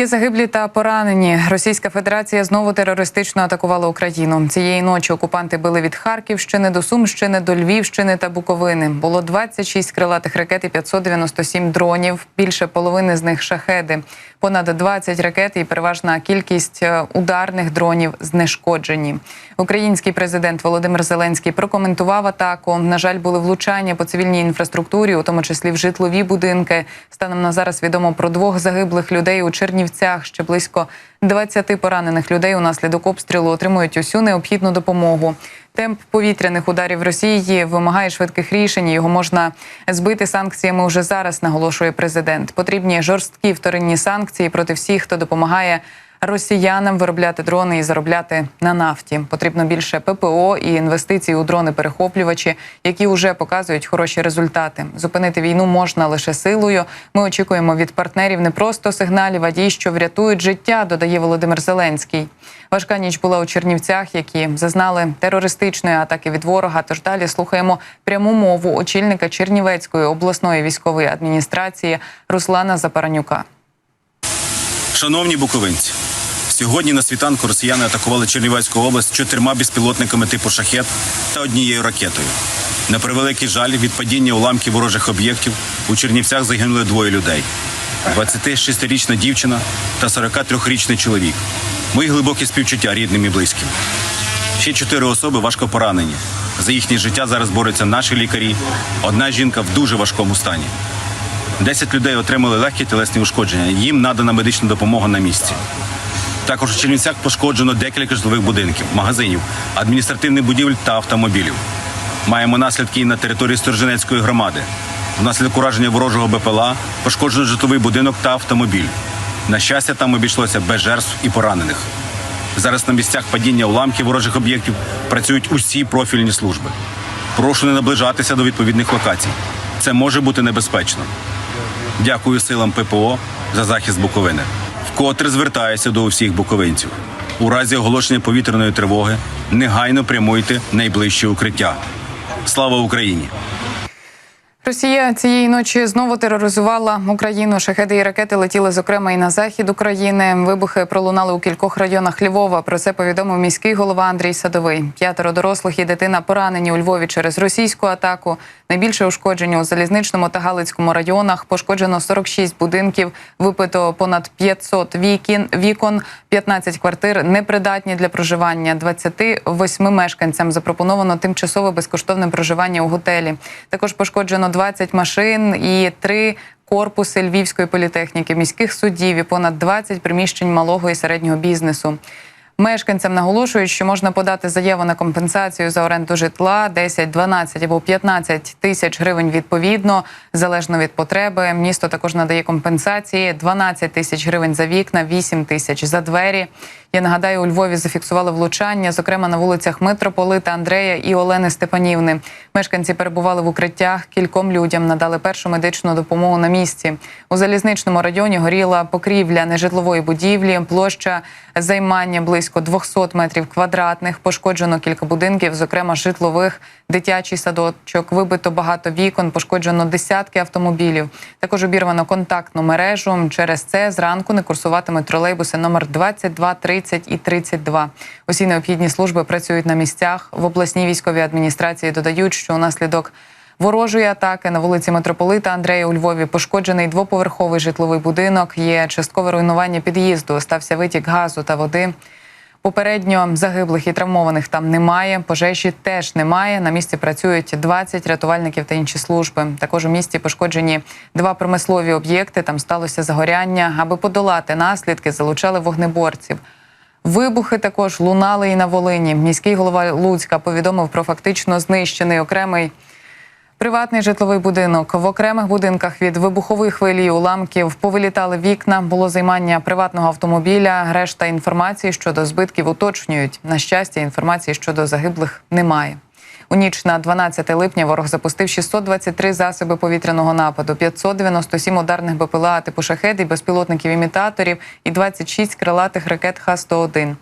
Є загиблі та поранені. Російська Федерація знову терористично атакувала Україну. Цієї ночі окупанти били від Харківщини до Сумщини, до Львівщини та Буковини. Було 26 крилатих ракет і 597 дронів. Більше половини з них шахеди. Понад 20 ракет і переважна кількість е, ударних дронів знешкоджені. Український президент Володимир Зеленський прокоментував атаку. На жаль, були влучання по цивільній інфраструктурі, у тому числі в житлові будинки. Станом на зараз відомо про двох загиблих людей у Чернівцях. Ще близько 20 поранених людей унаслідок обстрілу отримують усю необхідну допомогу. Темп повітряних ударів Росії вимагає швидких рішень. Його можна збити санкціями уже зараз. Наголошує президент. Потрібні жорсткі вторинні санкції проти всіх, хто допомагає росіянам виробляти дрони і заробляти на нафті. Потрібно більше ППО і інвестицій у дрони-перехоплювачі, які вже показують хороші результати. Зупинити війну можна лише силою. Ми очікуємо від партнерів не просто сигналів, а дій, що врятують життя, додає Володимир Зеленський. Важка ніч була у Чернівцях, які зазнали терористичної атаки від ворога. Тож далі слухаємо пряму мову очільника Чернівецької обласної військової адміністрації Руслана Запаранюка. Шановні буковинці, сьогодні на світанку росіяни атакували Чернівецьку область чотирма безпілотниками типу шахет та однією ракетою. На превеликий жаль, від падіння уламків ворожих об'єктів у Чернівцях загинули двоє людей: 26-річна дівчина та 43-річний чоловік. Мої глибокі співчуття рідним і близьким. Ще чотири особи важко поранені. За їхнє життя зараз борються наші лікарі. Одна жінка в дуже важкому стані. Десять людей отримали легкі тілесні ушкодження. Їм надана медична допомога на місці. Також у Чернівцях пошкоджено декілька житлових будинків, магазинів, адміністративних будівель та автомобілів. Маємо наслідки і на території Сторженецької громади. Внаслідок ураження ворожого БПЛА пошкоджено житловий будинок та автомобіль. На щастя, там обійшлося без жертв і поранених. Зараз на місцях падіння уламків ворожих об'єктів працюють усі профільні служби. Прошу не наближатися до відповідних локацій. Це може бути небезпечно. Дякую силам ППО за захист Буковини. Вкотре звертаюся до усіх буковинців. У разі оголошення повітряної тривоги негайно прямуйте найближче укриття. Слава Україні! Росія цієї ночі знову тероризувала Україну. Шахеди і ракети летіли зокрема і на захід України. Вибухи пролунали у кількох районах Львова. Про це повідомив міський голова Андрій Садовий. П'ятеро дорослих і дитина поранені у Львові через російську атаку. Найбільше ушкодження у залізничному та Галицькому районах. Пошкоджено 46 будинків, випито понад 500 вікін, вікон, 15 квартир непридатні для проживання. 28 мешканцям запропоновано тимчасове безкоштовне проживання у готелі. Також пошкоджено 20 машин і 3 корпуси Львівської політехніки, міських судів і понад 20 приміщень малого і середнього бізнесу. Мешканцям наголошують, що можна подати заяву на компенсацію за оренду житла 10, 12 або 15 тисяч гривень відповідно, залежно від потреби. Місто також надає компенсації 12 тисяч гривень за вікна, 8 тисяч за двері. Я нагадаю, у Львові зафіксували влучання, зокрема на вулицях Митрополита Андрея і Олени Степанівни. Мешканці перебували в укриттях. Кільком людям надали першу медичну допомогу на місці. У залізничному районі горіла покрівля нежитлової будівлі, площа займання близько 200 метрів квадратних. Пошкоджено кілька будинків, зокрема житлових, дитячий садочок. Вибито багато вікон, пошкоджено десятки автомобілів. Також обірвано контактну мережу. Через це зранку не курсуватимуть тролейбуси номер 22, 30 і 32. Усі необхідні служби працюють на місцях. В обласній військовій адміністрації додають, що унаслідок ворожої атаки на вулиці Митрополита Андрея у Львові пошкоджений двоповерховий житловий будинок. Є часткове руйнування під'їзду. Стався витік газу та води. Попередньо загиблих і травмованих там немає. Пожежі теж немає. На місці працюють 20 рятувальників та інші служби. Також у місті пошкоджені два промислові об'єкти. Там сталося загоряння. Аби подолати наслідки, залучали вогнеборців. Вибухи також лунали і на Волині. Міський голова Луцька повідомив про фактично знищений окремий Приватний житловий будинок в окремих будинках від вибухової хвилі уламків повилітали вікна. Було займання приватного автомобіля. Решта інформації щодо збитків уточнюють. На щастя, інформації щодо загиблих немає. У ніч на 12 липня ворог запустив 623 засоби повітряного нападу, 597 ударних БПЛА типу шахед і безпілотників імітаторів і 26 крилатих ракет Х-101.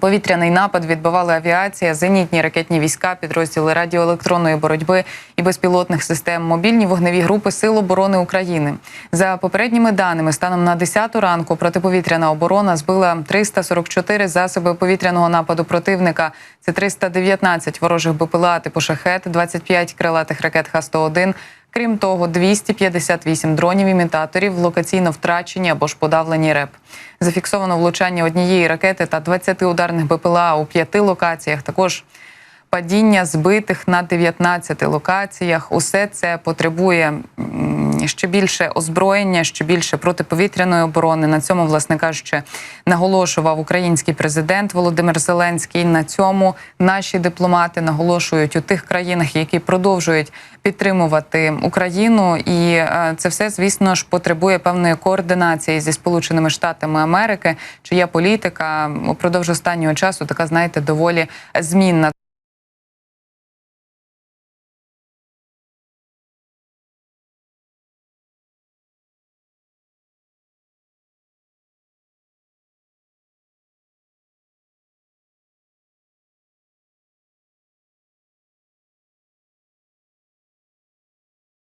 Повітряний напад відбивали авіація, зенітні ракетні війська, підрозділи радіоелектронної боротьби і безпілотних систем, мобільні вогневі групи Сил оборони України. За попередніми даними, станом на 10 ранку протиповітряна оборона збила 344 засоби повітряного нападу противника. Це 319 ворожих БПЛА типу шахет, 25 крилатих ракет Х-101, Крім того, 258 дронів-імітаторів локаційно втрачені або ж подавлені РЕП. Зафіксовано влучання однієї ракети та 20 ударних БПЛА у п'яти локаціях. Також падіння збитих на 19 локаціях. Усе це потребує ще більше озброєння, ще більше протиповітряної оборони. На цьому, власне кажучи, наголошував український президент Володимир Зеленський. На цьому наші дипломати наголошують у тих країнах, які продовжують підтримувати Україну, і е, це все, звісно ж, потребує певної координації зі Сполученими Штатами Америки, чия політика упродовж останнього часу така, знаєте, доволі змінна.